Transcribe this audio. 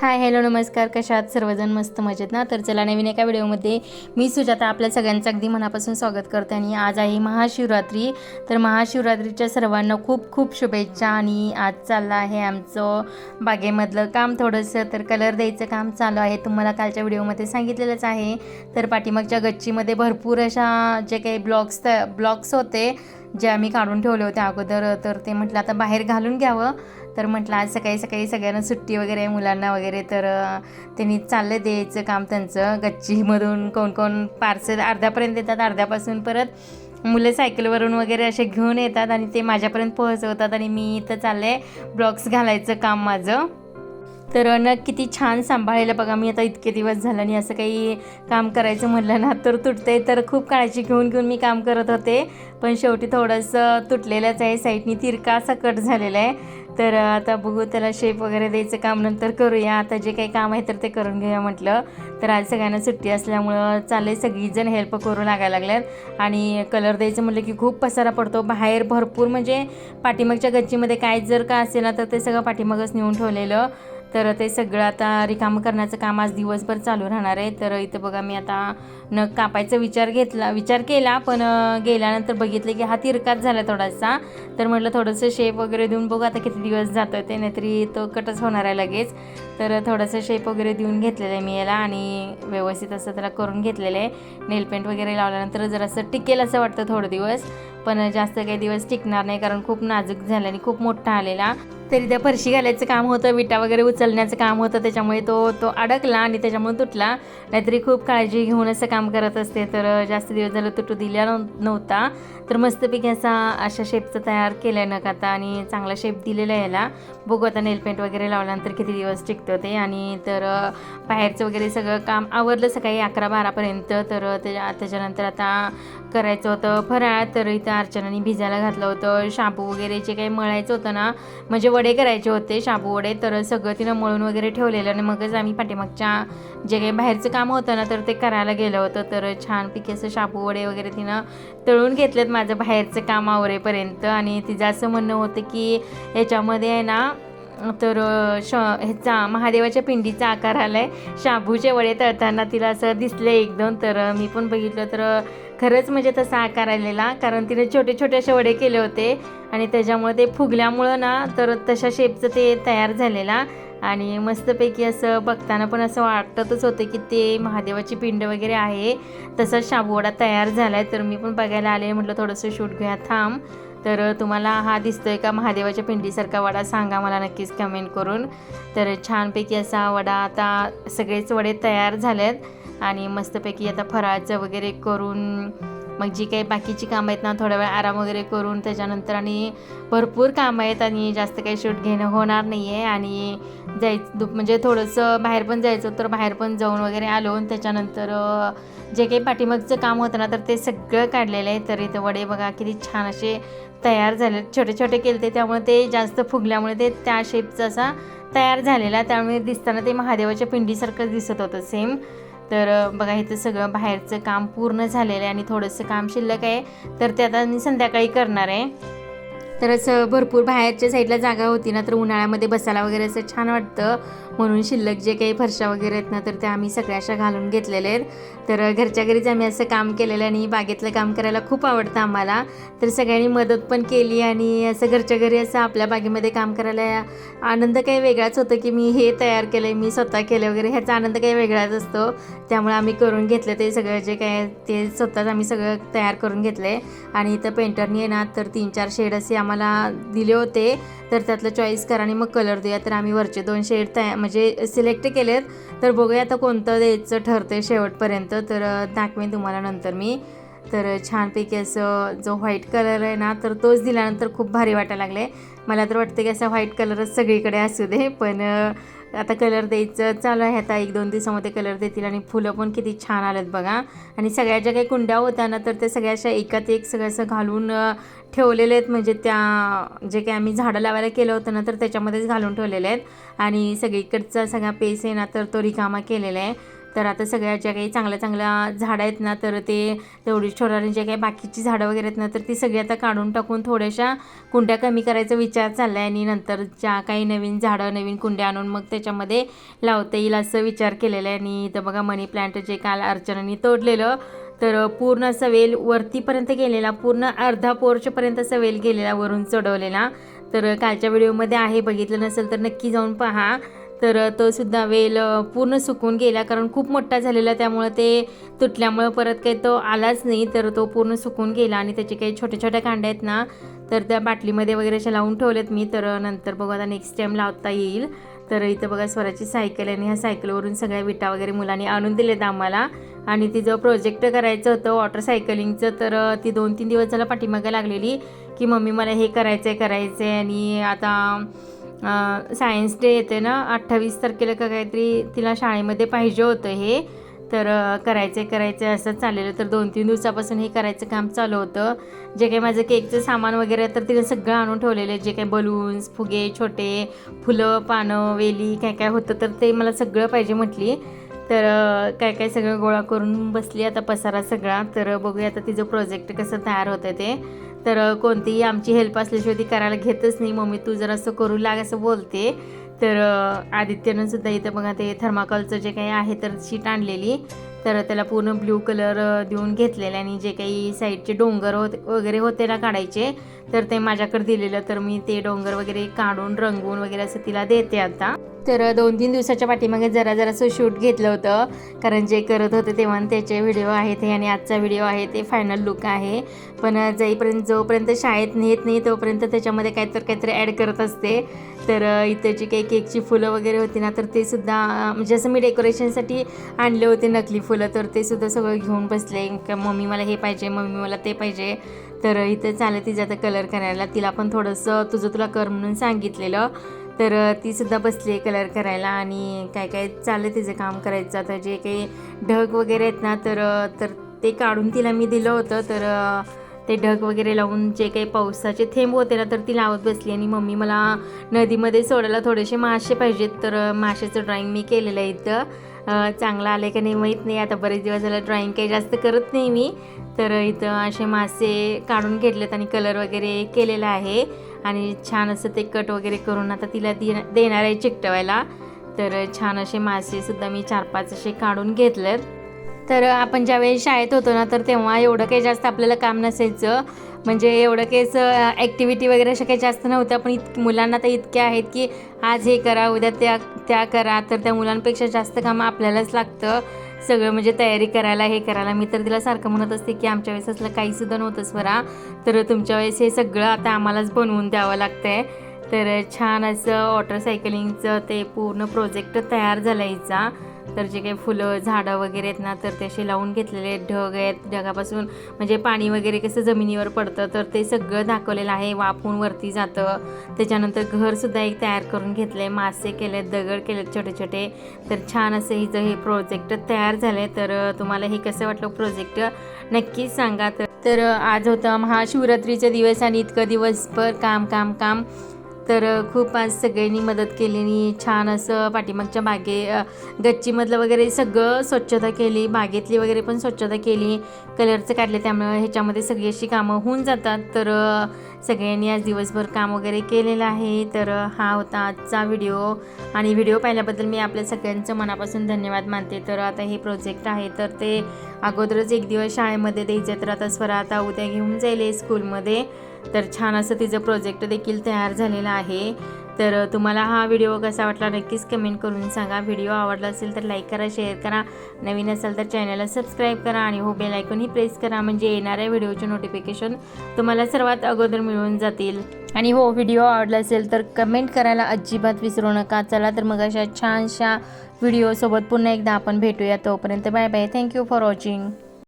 Hi hello नमस्कार. कशात सर्वजण मस्त मजेत ना? तर चला नवीन एका व्हिडिओमध्ये मी सुजाता आपल्या सगळ्यांचं अगदी मनापासून स्वागत करते आणि आज आहे महाशिवरात्री. तर महाशिवरात्रीच्या सर्वांना खूप खूप शुभेच्छा आणि आज चाललं आहे आमचं बागेमधलं काम थोडंसं. तर कलर द्यायचं काम चालू आहे. तुम्हाला कालच्या व्हिडिओमध्ये सांगितलेलंच आहे. तर पाठीमागच्या गच्चीमध्ये भरपूर अशा जे काही ब्लॉक्स ब्लॉक्स होते जे आम्ही काढून ठेवले होते अगोदर. तर ते म्हटलं आता बाहेर घालून घ्यावं. तर म्हटलं आज सकाळी सकाळी सगळ्यांना सुट्टी वगैरे आहे मुलांना वगैरे तर त्यांनी चाललं द्यायचं काम त्यांचं. गच्चीमधून कोण कोण पार्सल अर्ध्यापर्यंत येतात अर्ध्यापासून परत मुलं सायकलवरून वगैरे असे घेऊन येतात आणि ते माझ्यापर्यंत पोहोचवतात आणि मी इथं चालले. ब्लॉक्स घालायचं काम माझं. तर न किती छान सांभाळायला बघा मी आता इतके दिवस झालं आणि असं काही काम करायचं म्हटलं ना तर तुटते तर खूप काळजी घेऊन घेऊन मी काम करत होते पण शेवटी थोडंसं तुटलेलंच आहे. साईडनी तिरका असा कट झालेला आहे. तर आता बघू त्याला शेप वगैरे द्यायचं काम नंतर करूया. आता जे काही काम आहे तर ते करून घेऊया म्हटलं. तर आज सगळ्यांना सुट्टी असल्यामुळं चालले सगळीजण हेल्प करू लागायला लागल्यात. आणि कलर द्यायचं म्हटलं की खूप पसारा पडतो. बाहेर भरपूर म्हणजे पाठीमागच्या गच्चीमध्ये काय जर का असेल ना तर ते सगळं पाठीमागच नेऊन ठेवलेलं. तर ते सगळं आता रिकामं करण्याचं काम आज दिवसभर चालू राहणार आहे. तर इथं बघा मी आता नग कापायचा विचार घेतला विचार केला पण गेल्यानंतर बघितलं की हा तिरकाच झाला थोडासा. तर म्हटलं थोडंसं शेप वगैरे देऊन बघू आता किती दिवस जातं ते नाहीतरी तो कटच होणार आहे लगेच. तर थोडंसं शेप वगैरे देऊन घेतलेलं आहे मी याला आणि व्यवस्थित असं त्याला करून घेतलेलं आहे. नेल पेंट वगैरे लावल्यानंतर जरासं टिकेल असं वाटतं थोडं दिवस. पण जास्त काही दिवस टिकणार नाही कारण खूप नाजूक झाला आणि खूप मोठा आलेला. तरी त्या फरशी घालायचं काम होतं विटा वगैरे उचलण्याचं काम होतं त्याच्यामुळे तो तो अडकला आणि त्याच्यामुळे तुटला. नाहीतरी खूप काळजी घेऊन असं काम करत असते तर जास्त दिवस झालं तुटू दिला नव्ह- नव्हता. तर मस्तपैकी असा अशा शेपचं तयार केला आहे नका आता आणि चांगला शेप दिलेला आहे याला. बघू आता नेलपेंट वगैरे लावल्यानंतर किती दिवस टिकतं ते. आणि तर बाहेरचं वगैरे सगळं काम आवरलं सकाळी अकरा बारापर्यंत तर त्याच्या त्याच्यानंतर आता करायचं होतं फराळ तर इथं अर्चनाने भिजायला घातलं होतं. शाबू वगैरे जे काही मळायचं होतं ना म्हणजे वडे करायचे होते शाबू वडे तर सगळं तिनं मळून वगैरे ठेवलेलं आणि मगच आम्ही पाठीमागच्या जे काही बाहेरचं काम होतं ना तर ते करायला गेलं होतं. तर छानपैकी असं शाबू वडे वगैरे तिनं तळून घेतलेत माझं बाहेरचं काम आवरेपर्यंत. आणि तिचं असं म्हणणं होतं की याच्यामध्ये आहे ना तर श ह्याचा महादेवाच्या पिंडीचा आकार आला आहे शाबूचे वडे तळताना तिला असं दिसलं एक दोन तर मी पण बघितलं तर खरंच म्हणजे तसा आकार आलेला कारण तिने छोटे छोटे असे वडे केले होते आणि त्याच्यामुळे ते फुगल्यामुळं ना तर तशा शेपचं ते तयार झालेला. आणि मस्तपैकी असं बघताना पण असं वाटतच होतं की ते महादेवाची पिंड वगैरे आहे. तसाच शाबूवडा तयार झाला आहे तर मी पण बघायला आले म्हटलं थोडंसं शूट घ्या थांब. तर तुम्हाला हा दिसतोय का महादेवाच्या पिंडीसारखा वडा सांगा मला नक्कीच कमेंट करून. तर छानपैकी असा वडा आता सगळेच वडे तयार झालेत. आणि मस्तपैकी आता फराळाचं वगैरे करून मग जी काही बाकीची कामं आहेत ना थोडा वेळ आराम वगैरे करून त्याच्यानंतर आणि भरपूर कामं आहेत आणि जास्त काही शूट घेणं होणार नाही आहे आणि जायचं दु- म्हणजे थोडंसं बाहेर पण जायचं तर बाहेर पण जाऊन वगैरे आलो. आणि त्याच्यानंतर जे काही पाठीमागचं काम होतं ना तर ते सगळं काढलेलं आहे. तर इथं वडे बघा किती छान असे तयार झाले छोटे छोटे केले ते त्यामुळे ते जास्त फुगल्यामुळे ते त्या शेपचा असा तयार झालेला. त्यामुळे दिसताना ते महादेवाच्या पिंडीसारखंच दिसत होतं सेम तर बघा इथं सगळं बाहेरचं काम पूर्ण झालेलं आहे आणि थोडंसं काम शिल्लक आहे. तर ते आता मी संध्याकाळी करणार आहे. तर असं भरपूर बाहेरच्या साईडला जागा होती ना तर उन्हाळ्यामध्ये बसायला वगैरे असं छान वाटतं. म्हणून शिल्लक जे काही फरशा वगैरे आहेत ना तर त्या आम्ही सगळ्या अशा घालून घेतलेल्या आहेत. तर घरच्या घरीच आम्ही असं काम केलेलं आहे आणि बागेतलं काम करायला खूप आवडतं आम्हाला. तर सगळ्यांनी मदत पण केली आणि असं घरच्या घरी असं आपल्या बागेमध्ये काम करायला आनंद काही वेगळाच होतं की मी हे तयार केलं आहे मी स्वतः केलं वगैरे ह्याचा आनंद काही वेगळाच असतो. त्यामुळे आम्ही करून घेतलं ते सगळं जे काय ते स्वतःच आम्ही सगळं तयार करून घेतलं आहे आणि इथं पेंटरनी आहे ना तर तीन चार शेड असे आम्हाला दिले होते. तर त्यातलं चॉईस करा आणि मग कलर देऊया. तर आम्ही वरचे दोन शेड तया म्हणजे सिलेक्ट केलेत. तर बघूया आता कोणतं द्यायचं ठरते शेवटपर्यंत. तर दाखवेन तुम्हाला नंतर मी. तर छानपैकी असं जो व्हाईट कलर आहे ना तर तोच दिल्यानंतर खूप भारी वाटायला लागले. मला तर वाटतं की असा व्हाईट कलरच सगळीकडे असू दे. पण आता कलर द्यायचं चालू आहे. आता एक दोन दिवसामध्ये कलर देतील आणि फुलं पण किती छान आलेत बघा. आणि सगळ्या ज्या काही कुंड्या होत्या ना तर त्या सगळ्या अशा एकात एक सगळं असं घालून ठेवलेले आहेत. म्हणजे त्या जे काही आम्ही झाडं लावायला केलं होतं ना तर त्याच्यामध्येच घालून ठेवलेले आहेत. आणि सगळीकडचा सगळा पेस आहे ना तर तो रिकामा केलेला आहे. तर आता सगळ्या ज्या काही चांगल्या चांगल्या झाडं आहेत ना तर ते तेवढी छोराने जे काही बाकीची झाडं वगैरे आहेत ना तर ती सगळी आता काढून टाकून थोड्याशा कुंड्या कमी करायचा विचार चालला आहे आणि नंतर ज्या काही नवीन झाडं नवीन कुंड्या आणून मग त्याच्यामध्ये लावता येईल असं विचार केलेला आहे. आणि इथं बघा मनी प्लांट जे काल अर्चनाने तोडलेलं तर पूर्ण असा वेल वरतीपर्यंत गेलेला पूर्ण अर्धा पोर्चपर्यंत असा वेल गेलेला वरून चढवलेला. तर कालच्या व्हिडिओमध्ये आहे बघितलं नसेल तर नक्की जाऊन पहा. तर तो सुद्धा वेल पूर्ण सुकून गेला. कारण खूप मोठा झालेला त्यामुळं ते तुटल्यामुळं परत काही तो आलाच नाही. तर तो पूर्ण सुकून गेला आणि त्याचे काही छोट्या छोट्या कांड्या आहेत ना तर त्या बाटलीमध्ये वगैरे अशा लावून ठेवलेत मी. तर नंतर बघू आता नेक्स्ट टाईम लावता येईल. तर इथं बघा स्वराची सायकल आणि ह्या सायकलवरून सगळ्या विटा वगैरे मुलांनी आणून दिलेत आम्हाला. आणि तिचं प्रोजेक्ट करायचं होतं वॉटर सायकलिंगचं तर ती दोन तीन दिवस झालं पाठीमागं लागलेली की मम्मी मला हे करायचं आहे करायचं आहे आणि आता सायन्स डे येते ना अठ्ठावीस तारखेला का काहीतरी तिला शाळेमध्ये पाहिजे होतं हे. तर करायचं आहे करायचं आहे असं चाललेलं. तर दोन तीन दिवसापासून हे करायचं काम चालू होतं. जे काही माझं केकचं सामान वगैरे तर तिला सगळं आणून ठेवलेलं आहे. जे काही बलून्स फुगे छोटे फुलं पानं वेली काय काय होतं तर ते मला सगळं पाहिजे म्हटली. तर काय काय सगळं गोळा करून बसली आता पसारा सगळा. तर बघूया आता तिचं प्रोजेक्ट कसं तयार होतं ते. तर कोणतीही आमची हेल्प असल्याशिवाय ती करायला घेतच नाही. मम्मी तू जर असं करू लाग असं बोलते तर आदित्यनं सुद्धा इथं बघा ते थर्माकॉलचं जे काही आहे तर शीट आणलेली. तर त्याला पूर्ण ब्ल्यू कलर देऊन घेतलेलं आणि जे काही साईडचे डोंगर होते वगैरे होते ना काढायचे तर ते माझ्याकडे दिलेलं. तर मी ते डोंगर वगैरे काढून रंगवून वगैरे असं तिला देते आता. तर दोन तीन दिवसाच्या पाठीमागे जरा जरासं शूट घेतलं होतं. कारण जे करत होते तेव्हा त्याचे व्हिडिओ आहेत हे आणि आजचा व्हिडिओ आहे ते फायनल लुक आहे. पण जाईपर्यंत जोपर्यंत शाळेत नेत नाही तोपर्यंत त्याच्यामध्ये काहीतरी काहीतरी ॲड करत असते. तर इथे इथं जी काही केकची फुलं वगैरे होती ना तर ते सुद्धा म्हणजे असं मी डेकोरेशनसाठी आणले होते नकली फुलं तर ते सुद्धा सगळं घेऊन बसले. का मम्मी मला हे पाहिजे मम्मी मला ते पाहिजे. तर इथं चालत तिचं आता कलर करायला तिला पण थोडंसं तुझं तुला कर म्हणून सांगितलेलं. तर तीसुद्धा ती सुद्धा बसली कलर करायला आणि काय काय चाललं तिचं काम करायचं. आता जे काही ढग वगैरे आहेत ना तर तर ते काढून तिला मी दिलं होतं. तर ते ढग वगैरे लावून जे काही पावसाचे थेंब होते ना तर ती लावत बसली आणि मम्मी मला नदीमध्ये सोडायला थोडेसे मासे पाहिजेत. तर माशाचं ड्रॉइंग मी केलेलं आहे इथं. चांगलं आलं आहे का नाही माहीत नाही. आता बरेच दिवस झालं ड्रॉइंग काही जास्त करत नाही मी. तर इथं असे मासे काढून घेतलेत आणि कलर वगैरे केलेला आहे. आणि छान असं ते कट वगैरे करून आता तिला दे देणार आहे चिकटवायला. तर छान असे मासेसुद्धा मी चार पाच असे काढून घेतलेत. तर आपण ज्यावेळी शाळेत होतो ना तर तेव्हा एवढं काही जास्त आपल्याला काम नसायचं. म्हणजे एवढं काहीच ॲक्टिव्हिटी वगैरे अशा काही जास्त नव्हत्या. पण इत मुलांना तर इतक्या आहेत की आज हे करा उद्या त्या त्या करा. तर त्या मुलांपेक्षा जास्त कामं आपल्यालाच लागतं. सगळं म्हणजे तयारी करायला हे करायला. मी तर तिला सारखं म्हणत असते की आमच्या वेळेस असलं काहीसुद्धा नव्हतं स्वरा तर तुमच्या वेळेस हे सगळं आता आम्हालाच बनवून द्यावं लागतं आहे तर छान असं वॉटर सायकलिंगचं ते पूर्ण प्रोजेक्ट तयार झाला हिचा. तर जे काही फुलं झाडं वगैरे आहेत ना तर ते असे लावून घेतलेले ढग आहेत. ढगापासून म्हणजे पाणी वगैरे कसं जमिनीवर पडतं तर ते सगळं दाखवलेलं आहे. वाफून वरती जातं. त्याच्यानंतर घरसुद्धा एक तयार करून घेतलं आहे मासे केलेत दगड केलेत छोटे छोटे. तर छान असं हिचं हे प्रोजेक्ट तयार झालं तर तुम्हाला हे कसं वाटलं प्रोजेक्ट नक्कीच सांगा. तर तर आज होतं महाशिवरात्रीचे दिवस आणि इतकं दिवसभर काम काम काम. तर खूप आज सगळ्यांनी मदत केली आणि छान असं पाठीमागच्या बागे गच्चीमधलं वगैरे सगळं स्वच्छता केली बागेतली वगैरे पण स्वच्छता केली. कलरचं काढले त्यामुळे ह्याच्यामध्ये सगळी अशी कामं होऊन जातात. तर सगळ्यांनी आज दिवसभर काम वगैरे केलेलं आहे. तर हा होता आजचा व्हिडिओ. आणि व्हिडिओ पाहिल्याबद्दल मी आपल्या सगळ्यांचं मनापासून धन्यवाद मानते. तर आता हे प्रोजेक्ट आहे. तर ते अगोदरच एक दिवस शाळेमध्ये द्यायचे तर आता स्वरा आता उद्या घेऊन जाईल स्कूलमध्ये. तर छान असं तिचं प्रोजेक्ट देखील तयार झालेलं आहे. तर तुम्हाला हा व्हिडिओ कसा वाटला नक्कीच कमेंट करून सांगा. व्हिडिओ आवडला असेल तर लाईक करा शेअर करा. नवीन असेल तर चॅनलला सबस्क्राईब करा आणि हो बेल आयकॉनही प्रेस करा. म्हणजे येणाऱ्या व्हिडिओचे नोटिफिकेशन तुम्हाला सर्वात अगोदर मिळून जातील. आणि हो व्हिडिओ आवडला असेल तर कमेंट करायला अजिबात विसरू नका. चला तर मग अशा छानशा व्हिडिओसोबत पुन्हा एकदा आपण भेटूया. तोपर्यंत bye bye thank you for watching